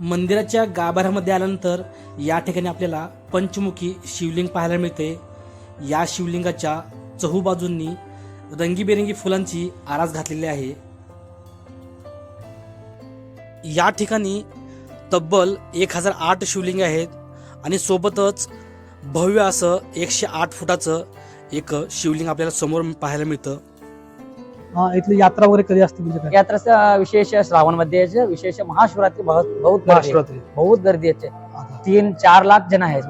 मंदिराच्या गाभाऱ्यामध्ये आल्यानंतर या ठिकाणी आपल्याला पंचमुखी शिवलिंग पाहायला मिळते. या शिवलिंगाच्या चहूबाजूंनी रंगीबेरंगी फुलांची आरास घातलेली आहे. या ठिकाणी तब्बल एक हजार आठ शिवलिंग आहेत आणि सोबतच भव्य असं एकशे आठ फुटाचं एक शिवलिंग आपल्याला समोर पाहायला मिळतं. इथली यात्रा वगैरे कधी असते म्हणजे काय यात्रा विशेष श्रावणमध्ये विशेष महाशिवरात्री बहुत बहुत गर्दी आहे. महाशिवरात्री. बहुत गर्दी आहे तीन चार लाख जण आहेत.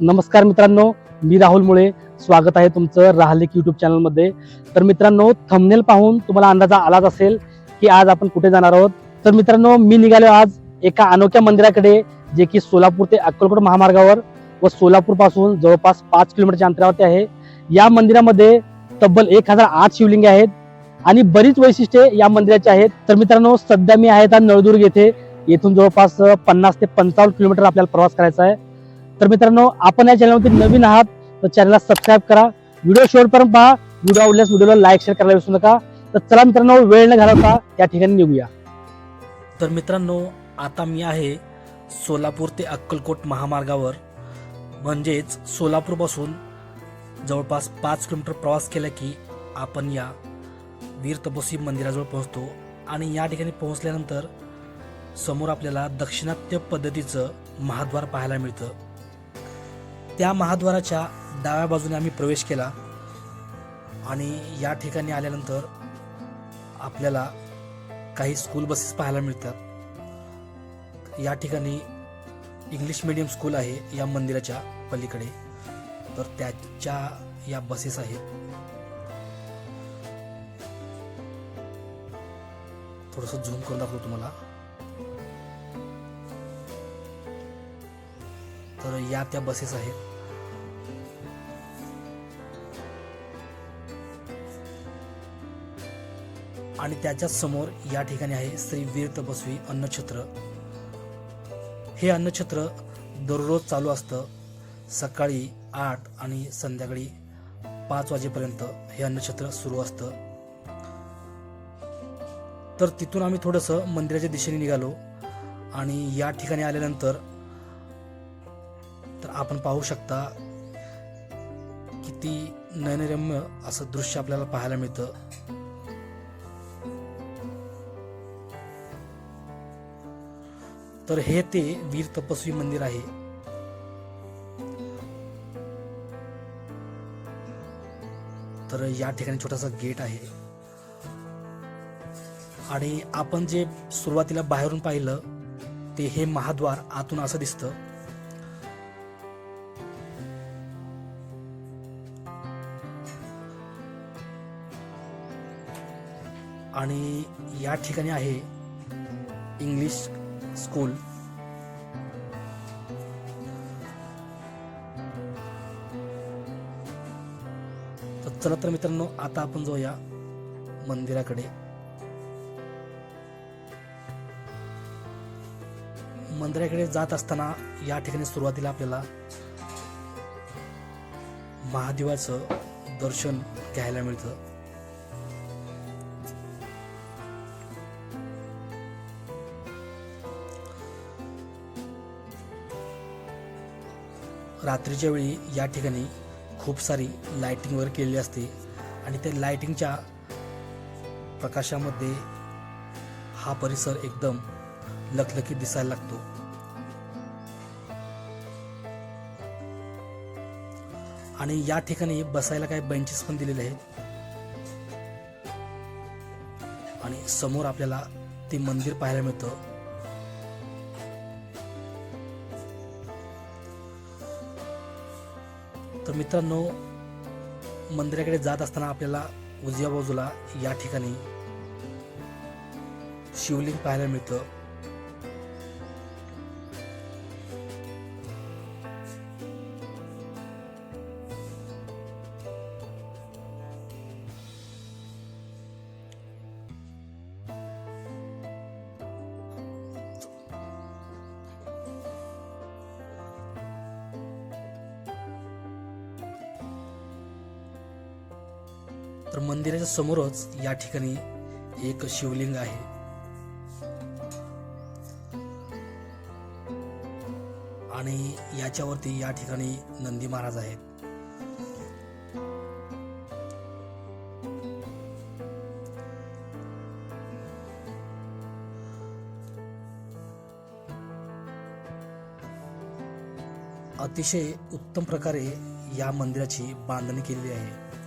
नमस्कार मित्रांनो मी राहुल मुळे. स्वागत आहे तुमचं राहलेक युट्यूब चॅनलमध्ये. तर मित्रांनो थंबनेल पाहून तुम्हाला अंदाजा आलाच असेल की आज आपण कुठे जाणार आहोत. तर मित्रांनो मी निघालो आज एका अनोख्या मंदिराकडे जे की सोलापूर ते अक्कलकोट महामार्गावर व सोलापूरपासून जवळपास पाच किलोमीटरच्या अंतरावरती आहे. या मंदिरामध्ये तब्बल एक हजार आठ शिवलिंगे आहेत. आणि बरीच वैशिष्ट्ये या मंदिराची आहेत. तर मित्रांनो सध्या मी आहे आता नळदुर्ग येथे. येथून जवळपास पन्नास ते पंचावन्न किलोमीटर आपल्याला प्रवास करायचा आहे. तर मित्रांनो आपण या चॅनलवरती नवीन आहात तर चॅनलला सबस्क्राईब करा. व्हिडिओ शेवटपर्यंत पहा. व्हिडिओ आवडल्यास व्हिडिओला लाईक शेअर करायला विसरू नका. तर चला मित्रांनो वेळ न घालवता या ठिकाणी निघूया. तर मित्रांनो आता मी आहे सोलापूर ते अक्कलकोट महामार्गावर. म्हणजेच सोलापूरपासून जवळपास पाच किलोमीटर प्रवास केला की आपण या वीर तपस्वी मंदिराजवळ पोहोचतो आणि या ठिकाणी पोहोचल्यानंतर समोर आपल्याला दक्षिणात्य पद्धतीचं महाद्वार पाहायला मिळतं. त्या महाद्वाराच्या डाव्या बाजूने आम्ही प्रवेश केला आणि या ठिकाणी आल्यानंतर आपल्याला काही स्कूल बसेस पाहायला मिळतात. या ठिकाणी इंग्लिश मीडियम स्कूल आहे या मंदिराच्या पलीकडे. तर त्याच्या या बसेस आहेत. थोडस झूम करून दाखवतो तुम्हाला. तर या त्या बसेस आहेत. आणि त्याच्यासमोर या ठिकाणी आहे श्री वीर तपस्वी अन्नछत्र. हे अन्नछत्र दररोज चालू असतं. सकाळी आठ आणि संध्याकाळी पाच वाजेपर्यंत हे अन्नछत्र सुरू असतं. तर तिथून आम्ही थोडंसं मंदिराच्या दिशेने निघालो. आणि या ठिकाणी आल्यानंतर तर आपण पाहू शकता किती नयनरम्य असं दृश्य आपल्याला पाहायला मिळतं. तर हे ते वीर तपस्वी मंदिर आहे. तर या ठिकाणी छोटासा गेट आहे. आणि आपण जे सुरुवातीला बाहेरून पाहिलं ते हे महाद्वार आतून असं दिसतं. आणि या ठिकाणी आहे इंग्लिश स्कूल. तर चला तर मित्रांनो आता आपण जाऊया मंदिराकडे. मंदिराकडे जात असताना या ठिकाणी सुरुवातीला आपल्याला महादेवाचं दर्शन घ्यायला मिळतं. रात्रीच्या वेळी या ठिकाणी खूप सारी लाइटिंग वगैरे केलेली असते आणि त्या लाइटिंगच्या प्रकाशामध्ये हा परिसर एकदम लखलखीत दिसायला लागतो. आणि या ठिकाणी बसायला काही बेंचेस पण दिलेले आहेत. आणि समोर आपल्याला ते मंदिर पाहायला मिळतं. तर मित्रांनो मंदिराकडे जात असताना आपल्याला उजव्या बाजूला या ठिकाणी शिवलिंग पाहायला मिळतं. तर मंदिराच्या समोरच या ठिकाणी एक शिवलिंग आहे. आणि याच्यावरती या ठिकाणी नंदी महाराज आहेत. अतिशय उत्तम प्रकारे या मंदिराची बांधणी केलेली आहे.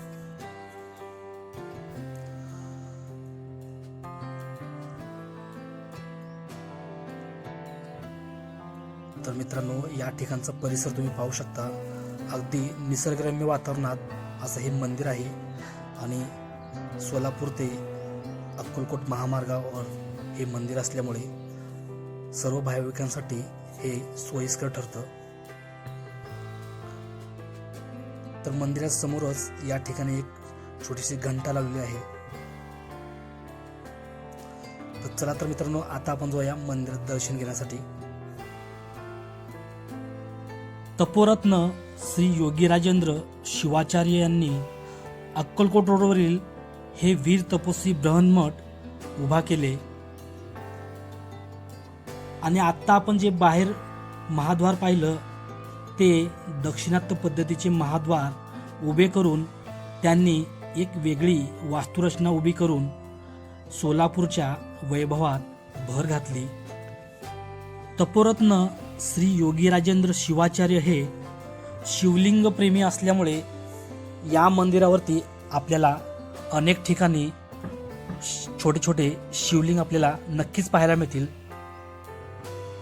तर मित्रांनो या ठिकाणचा परिसर तुम्ही पाहू शकता. अगदी निसर्गरम्य वातावरणात असं हे मंदिर आहे. आणि सोलापूर ते अक्कलकोट महामार्गावर हे मंदिर असल्यामुळे सर्व भाविकांसाठी हे सोयीस्कर ठरतं. तर मंदिरासमोरच या ठिकाणी एक छोटीशी घंटा लावलेली आहे. तर चला तर मित्रांनो आता आपण जाऊया मंदिरात दर्शन घेण्यासाठी. तपोरत्न श्री योगीराजेंद्र शिवाचार्य यांनी अक्कलकोट रोडवरील हे वीर तपस्वी बृहन्मठ उभा केले. आणि आत्ता आपण जे बाहेर महाद्वार पाहिलं ते दक्षिणात्य पद्धतीचे महाद्वार उभे करून त्यांनी एक वेगळी वास्तुरचना उभी करून सोलापूरच्या वैभवात भर घातली. तपोरत्न श्री योगीराजेंद्र शिवाचार्य हे शिवलिंग प्रेमी असल्यामुळे या मंदिरावरती आपल्याला अनेक ठिकाणी छोटे छोटे शिवलिंग आपल्याला नक्कीच पाहायला मिळतील.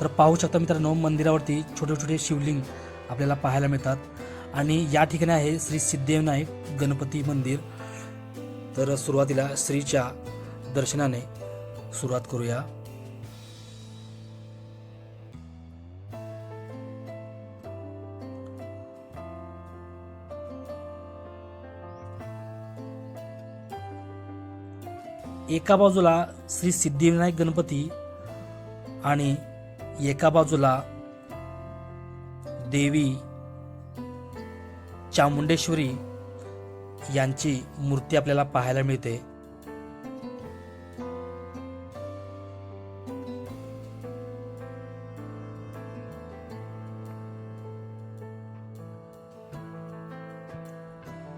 तर पाहू शकता मित्रांनो मंदिरावरती छोटे छोटे शिवलिंग आपल्याला पाहायला मिळतात. आणि या ठिकाणी आहे श्री सिद्धिविनायक गणपती मंदिर. तर सुरुवातीला श्रीच्या दर्शनाने सुरुवात करूया. एका बाजूला श्री सिद्धिविनायक गणपती आणि एका बाजूला देवी चामुंडेश्वरी यांची मूर्ती आपल्याला पाहायला मिळते.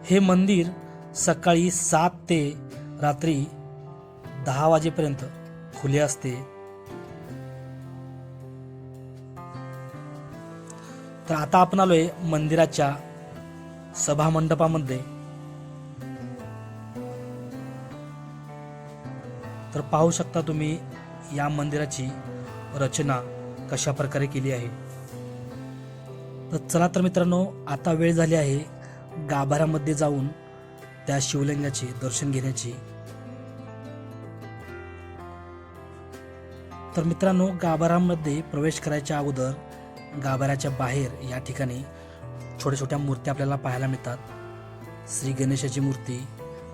हे मंदिर सकाळी सात ते रात्री दहा वाजेपर्यंत खुले असते. तर आता आपण आलोय मंदिराच्या सभा मंडपामध्ये तर पाहू शकता तुम्ही या मंदिराची रचना कशा प्रकारे केली आहे. तर चला तर मित्रांनो आता वेळ झाली आहे गाभाऱ्यामध्ये जाऊन त्या शिवलिंगाचे दर्शन घेण्याची. तर मित्रांनो गाभारामध्ये प्रवेश करायच्या अगोदर गाभाऱ्याच्या बाहेर या ठिकाणी छोट्या छोट्या मूर्त्या आपल्याला पाहायला मिळतात. श्री गणेशाची मूर्ती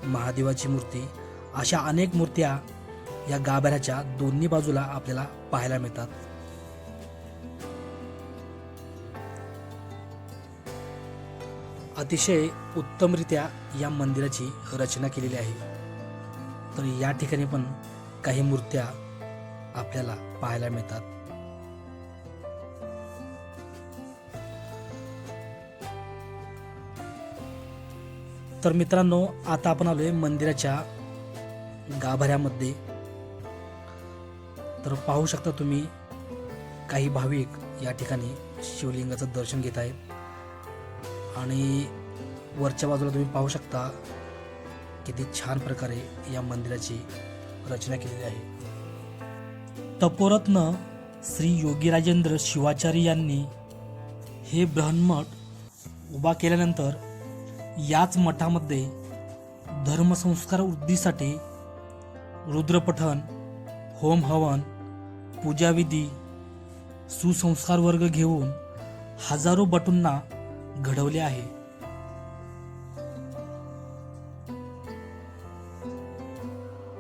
महादेवाची मूर्ती अशा अनेक मूर्त्या या गाभाऱ्याच्या दोन्ही बाजूला आपल्याला पाहायला मिळतात. अतिशय उत्तमरित्या या मंदिराची रचना केलेली आहे. तर या ठिकाणी पण काही मूर्त्या आपल्याला पाहायला मिळतात. तर मित्रांनो आता आपण आलोय मंदिराच्या गाभाऱ्यामध्ये. तर पाहू शकता तुम्ही काही भाविक या ठिकाणी शिवलिंगाचं दर्शन घेत आहेत. आणि वरच्या बाजूला तुम्ही पाहू शकता किती छान प्रकारे या मंदिराची रचना केलेली आहे. तपोरत्न श्री योगीराजेंद्र शिवाचार्य यांनी हे ब्रह्मठ उभा केल्यानंतर याच मठामध्ये धर्मसंस्कार वृद्धीसाठी रुद्रपठण होम हवन पूजाविधी सुसंस्कार वर्ग घेऊन हजारो बटूंना घडवले आहे.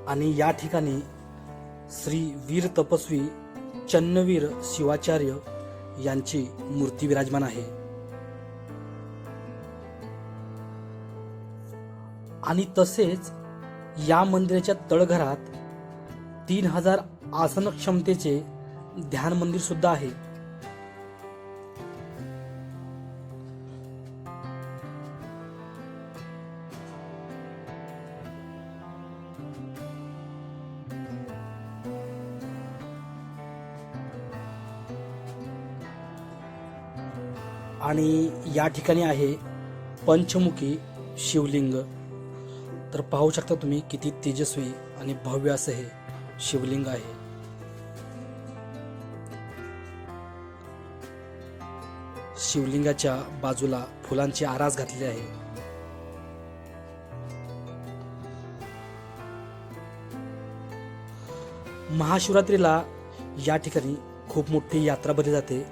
आणि या ठिकाणी श्री वीर तपस्वी चन्नवीर शिवाचार्य यांची मूर्ती विराजमान आहे. आणि तसेच या मंदिराच्या तळघरात तीन हजार आसन क्षमतेचे ध्यान मंदिर सुद्धा आहे. आणि या ठिकाणी आहे पंचमुखी शिवलिंग. तर पाहू शकता तुम्ही किती तेजस्वी आणि भव्य असं हे शिवलिंग आहे. शिवलिंगाच्या बाजूला फुलांची आरास घातली आहे. महाशिवरात्रीला या ठिकाणी खूप मोठी यात्रा भरली जाते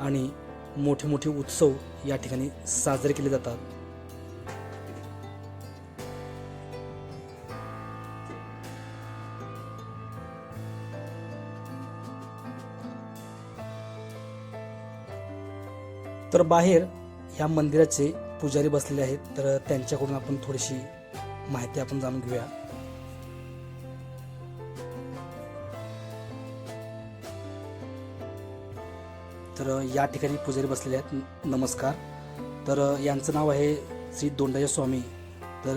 आणि मोठे मोठे उत्सव या ठिकाणी साजरे केले जातात. तर बाहेर या मंदिराचे पुजारी बसलेले आहेत. तर त्यांच्याकडून आपण थोडीशी माहिती आपण जाणून घेऊया. तर या ठिकाणी पुजारी बसलेले आहेत. नमस्कार. तर यांचं नाव आहे श्री दोंडाजी स्वामी. तर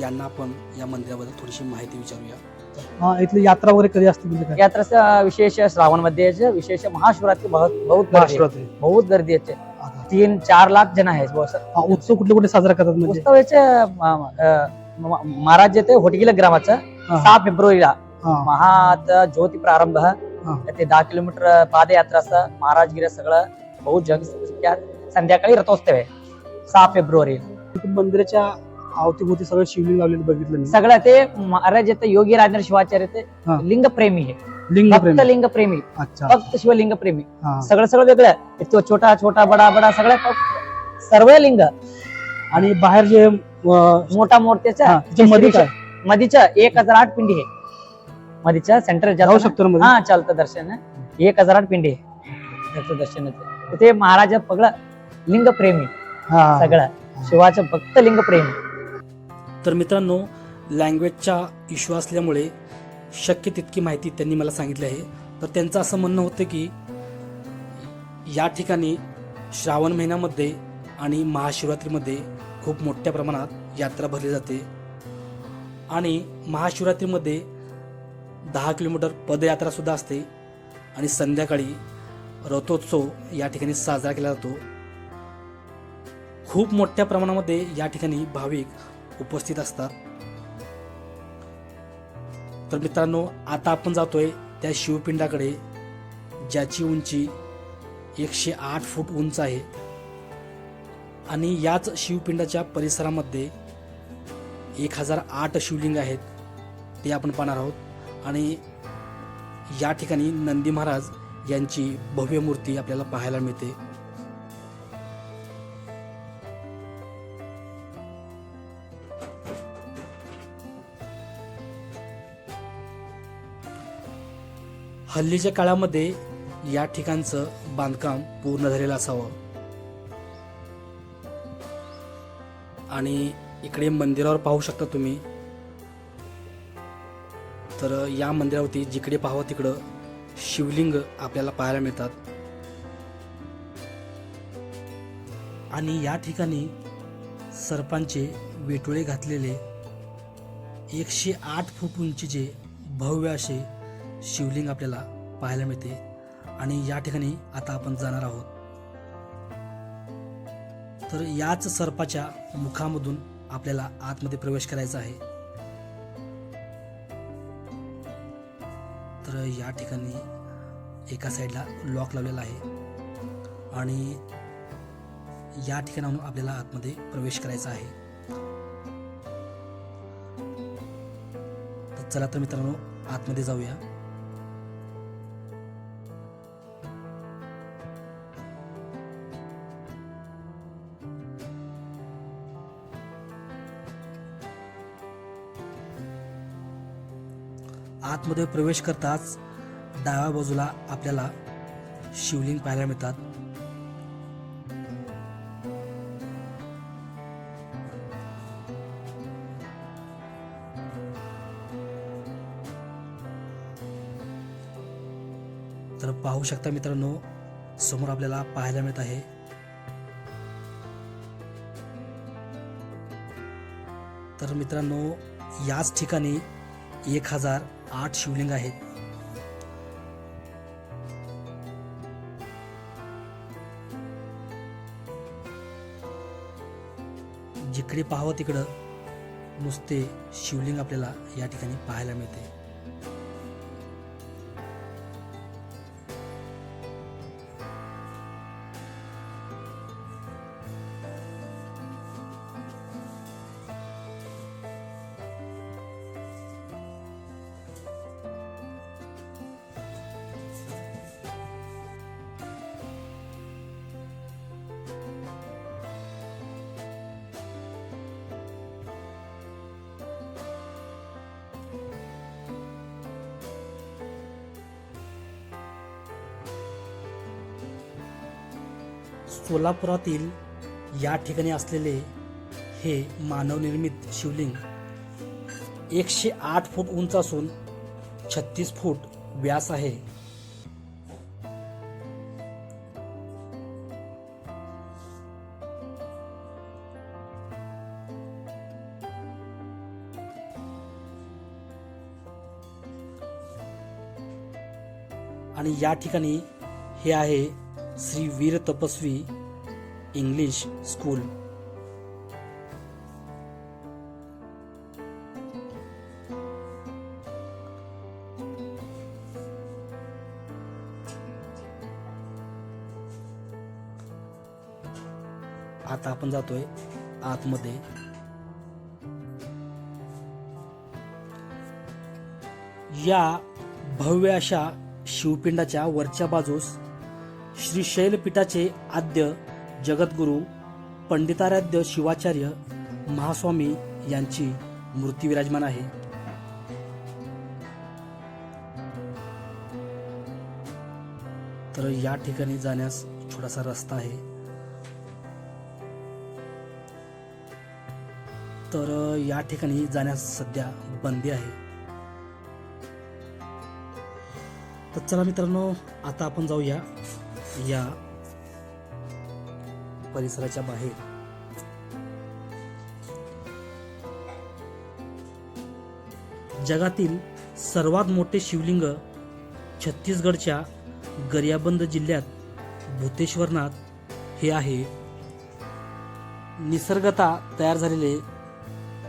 यांना आपण या मंदिराबद्दल थोडीशी माहिती विचारूया. हा इथली यात्रा वगैरे कधी असते म्हणजे यात्रा विशेष श्रावणमध्ये विशेष महाशिवरात्री बहुत बहुत गर्दी आहे. महाशिवरात्री. बहुत गर्दी आहे आता. तीन चार लाख जण आहेत हा, उत्सव कुठले कुठले साजरा करतात म्हणजे? उत्सव याचे महाराज येते होटगीला ग्रामाचं. सहा फेब्रुवारीला. महा ज्योती प्रारंभ. ते दहा किलोमीटर पादयात्रा असं महाराज गिरे सगळं बहुत जग संध्याकाळी रथोत्सव आहे. सहा फेब्रुवारी. मंदिराच्या अवतीभोवती सगळं शिवलिंग लावलेलं बघितलं सगळं ते महाराज येते योगी राजेंद्र शिवाचार्य ते हा. लिंग प्रेमी आहे लिंग फक्त लिंग प्रेमी अच्छा. फक्त शिवलिंग प्रेमी हा. सगळं सगळं वेगळं. तो छोटा छोटा बडा बडा सगळं फक्त सर्व लिंग. आणि बाहेर जे मोठा हा, मध्ये काय मधीच्या एक हजार आठ पिंडी आहे मधीच्या सेंटर जाऊ शकतो हा चालतं दर्शन. एक हजार आठ पिंडी आहे. त्याचं दर्शन होतं. ते महाराज पगळं लिंग प्रेमी. सगळं. शिवाचं फक्त लिंग प्रेमी तर मित्रांनो लँग्वेजचा इश्यू असल्यामुळे शक्य तितकी माहिती त्यांनी मला सांगितली आहे. तर त्यांचं असं म्हणणं होतं की या ठिकाणी श्रावण महिन्यामध्ये आणि महाशिवरात्रीमध्ये खूप मोठ्या प्रमाणात यात्रा भरली जाते. आणि महाशिवरात्रीमध्ये दहा किलोमीटर पदयात्रासुद्धा असते आणि संध्याकाळी रथोत्सव या ठिकाणी साजरा केला जातो. खूप मोठ्या प्रमाणामध्ये या ठिकाणी भाविक उपस्थित असतात. तर मित्रांनो आता आपण जातोय त्या शिवपिंडाकडे ज्याची उंची एकशे आठ फूट उंच आहे. आणि याच शिवपिंडाच्या परिसरामध्ये एक हजार आठ शिवलिंग आहेत ते आपण पाहणार आहोत. आणि या ठिकाणी नंदी महाराज यांची भव्य मूर्ती आपल्याला पाहायला मिळते. हल्लीच्या काळामध्ये या ठिकाणचं बांधकाम पूर्ण झालेलं असावं. आणि इकडे मंदिरावर पाहू शकता तुम्ही तर या मंदिरावरती जिकडे पाहावं तिकडं शिवलिंग आपल्याला पाहायला मिळतात. आणि या ठिकाणी सर्पांचे वेटोळे घातलेले एकशे आठ फूट उंचीचे भव्य असे शिवलिंग आपल्याला पाहायला मिळते. आणि या ठिकाणी आता आपण जाणार आहोत. तर याच सर्पाच्या मुखामधून आपल्याला आतमध्ये प्रवेश करायचा आहे. तर या ठिकाणी एका साईडला लॉक लावलेला आहे. आणि या ठिकाणाहून आपल्याला आतमध्ये प्रवेश करायचा आहे. तर चला तर मित्रांनो आतमध्ये जाऊया. आतमध्ये प्रवेश करताच डाव्या बाजूला आपल्याला शिवलिंग पाहायला मिळतात. तर पाहू शकता मित्रांनो समोर आपल्याला पाहायला मिळत आहे. तर मित्रांनो याच ठिकाणी एक हजार आठ शिवलिंग आहेत. जिकडे पाहावं तिकडं नुसते शिवलिंग आपल्याला या ठिकाणी पाहायला मिळते. सोलापुरातील या ठिकाणी असलेले हे मानवनिर्मित शिवलिंग एकशे आठ फूट उंच असून छत्तीस फूट व्यास आहे. आणि या ठिकाणी हे आहे श्री वीर तपस्वी इंग्लिश स्कूल. आता आपण जातोय आतमध्ये. या भव्य अशा शिवपिंडाच्या वरच्या बाजूस श्री शैलपीठाचे आद्य जगद्गुरू पंडिताराध्य शिवाचार्य महास्वामी यांची मूर्ती विराजमान आहे. तर या ठिकाणी जाण्यास छोटासा रस्ता आहे. तर या ठिकाणी जाण्यास सध्या बंदी आहे. तर चला मित्रांनो आता आपण जाऊया या परिसराच्या बाहेर. जगातील सर्वात मोठे शिवलिंग छत्तीसगडच्या गरियाबंद जिल्ह्यात भूतेश्वरनाथ हे आहे. निसर्गता तयार झालेले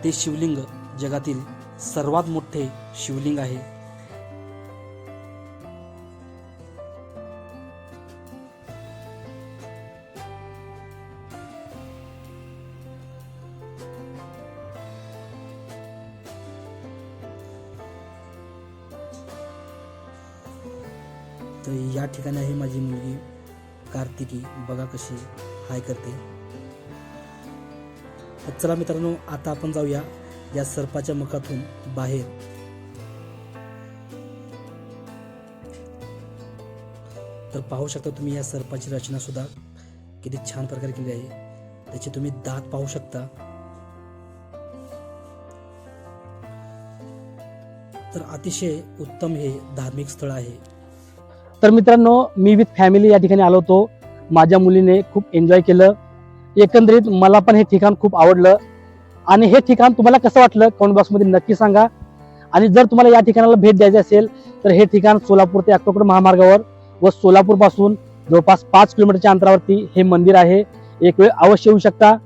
ते शिवलिंग जगातील सर्वात मोठे शिवलिंग आहे. तर या ठिकाणी आहे माझी मुलगी कार्तिकी. बघा कशी हाय करते. तर चला मित्रांनो आता आपण जाऊया या सर्पाच्या मुखातून बाहेर. तर पाहू शकता तुम्ही या सर्पाची रचना सुद्धा किती छान प्रकारे केली आहे. त्याचे तुम्ही दात पाहू शकता. तर अतिशय उत्तम हे धार्मिक स्थळ आहे. तर मित्रांनो मी विथ फॅमिली या ठिकाणी आलो होतो. माझ्या मुलीने खूप एन्जॉय केलं. एकंदरीत मला पण हे ठिकाण खूप आवडलं. आणि हे ठिकाण तुम्हाला कसं वाटलं? कमेंट बॉक्समध्ये नक्की सांगा. आणि जर तुम्हाला या ठिकाणाला भेट द्यायची असेल तर हे ठिकाण सोलापूर ते अक्कलकोट महामार्गावर व सोलापूरपासून जवळपास पाच किलोमीटरच्या अंतरावरती हे मंदिर आहे. एक वेळ अवश्य येऊ शकता.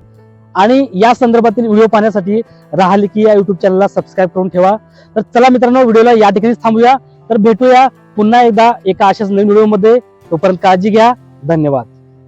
आणि या संदर्भातील व्हिडिओ पाहण्यासाठी राहली की या युट्यूब चॅनलला सबस्क्राईब करून ठेवा. तर चला मित्रांनो व्हिडिओला या ठिकाणीच थांबूया. तर भेटूया पुन्हा एकदा एका अशाच नवीन व्हिडिओमध्ये तोपर्यंत काळजी घ्या. धन्यवाद.